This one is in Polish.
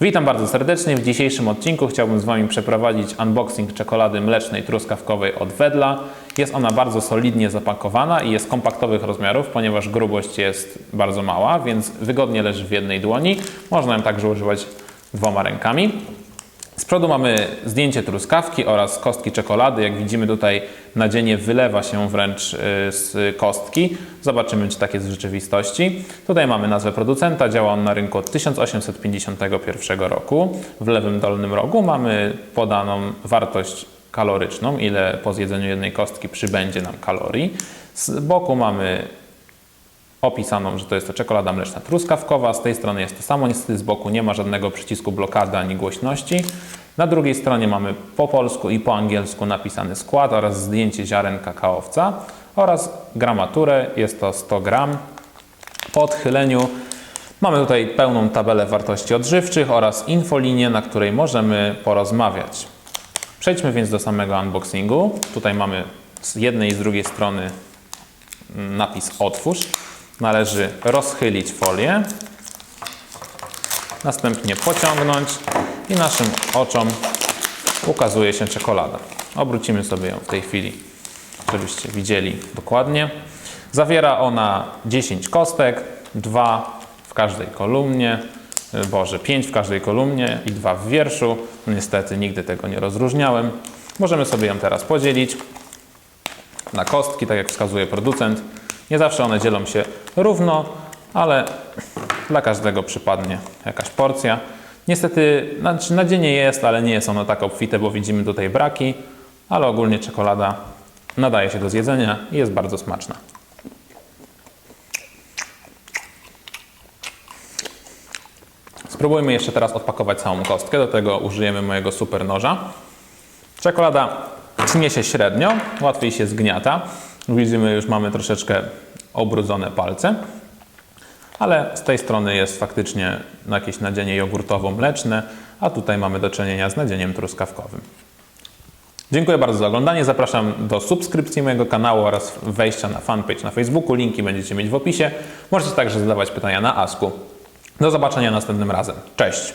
Witam bardzo serdecznie. W dzisiejszym odcinku chciałbym z Wami przeprowadzić unboxing czekolady mlecznej truskawkowej od Wedla. Jest ona bardzo solidnie zapakowana i jest kompaktowych rozmiarów, ponieważ grubość jest bardzo mała, więc wygodnie leży w jednej dłoni. Można ją także używać dwoma rękami. Z przodu mamy zdjęcie truskawki oraz kostki czekolady. Jak widzimy tutaj nadzienie wylewa się wręcz y, z kostki. Zobaczymy, czy tak jest w rzeczywistości. Tutaj mamy nazwę producenta. Działa on na rynku od 1851 roku. W lewym dolnym rogu mamy podaną wartość kaloryczną, ile po zjedzeniu jednej kostki przybędzie nam kalorii. Z boku mamy opisaną, że to jest to czekolada mleczna truskawkowa. Z tej strony jest to samo, niestety z boku nie ma żadnego przycisku blokady ani głośności. Na drugiej stronie mamy po polsku i po angielsku napisany skład oraz zdjęcie ziaren kakaowca oraz gramaturę, jest to 100 gram. Po odchyleniu mamy tutaj pełną tabelę wartości odżywczych oraz infolinię, na której możemy porozmawiać. Przejdźmy więc do samego unboxingu. Tutaj mamy z jednej i z drugiej strony napis otwórz. Należy rozchylić folię, następnie pociągnąć i naszym oczom ukazuje się czekolada. Obrócimy sobie ją w tej chwili, żebyście widzieli dokładnie. Zawiera ona 10 kostek, 2 w każdej kolumnie, Boże, 5 w każdej kolumnie i 2 w wierszu. Niestety nigdy tego nie rozróżniałem. Możemy sobie ją teraz podzielić na kostki, tak jak wskazuje producent. Nie zawsze one dzielą się równo, ale dla każdego przypadnie jakaś porcja. Niestety znaczy nadzienie jest, ale nie jest ono tak obfite, bo widzimy tutaj braki, ale ogólnie czekolada nadaje się do zjedzenia i jest bardzo smaczna. Spróbujmy jeszcze teraz odpakować całą kostkę, do tego użyjemy mojego super noża. Czekolada tnie się średnio, łatwiej się zgniata. Widzimy, już mamy troszeczkę obrudzone palce, ale z tej strony jest faktycznie jakieś nadzienie jogurtowo-mleczne, a tutaj mamy do czynienia z nadzieniem truskawkowym. Dziękuję bardzo za oglądanie. Zapraszam do subskrypcji mojego kanału oraz wejścia na fanpage na Facebooku. Linki będziecie mieć w opisie. Możecie także zadawać pytania na Asku. Do zobaczenia następnym razem. Cześć!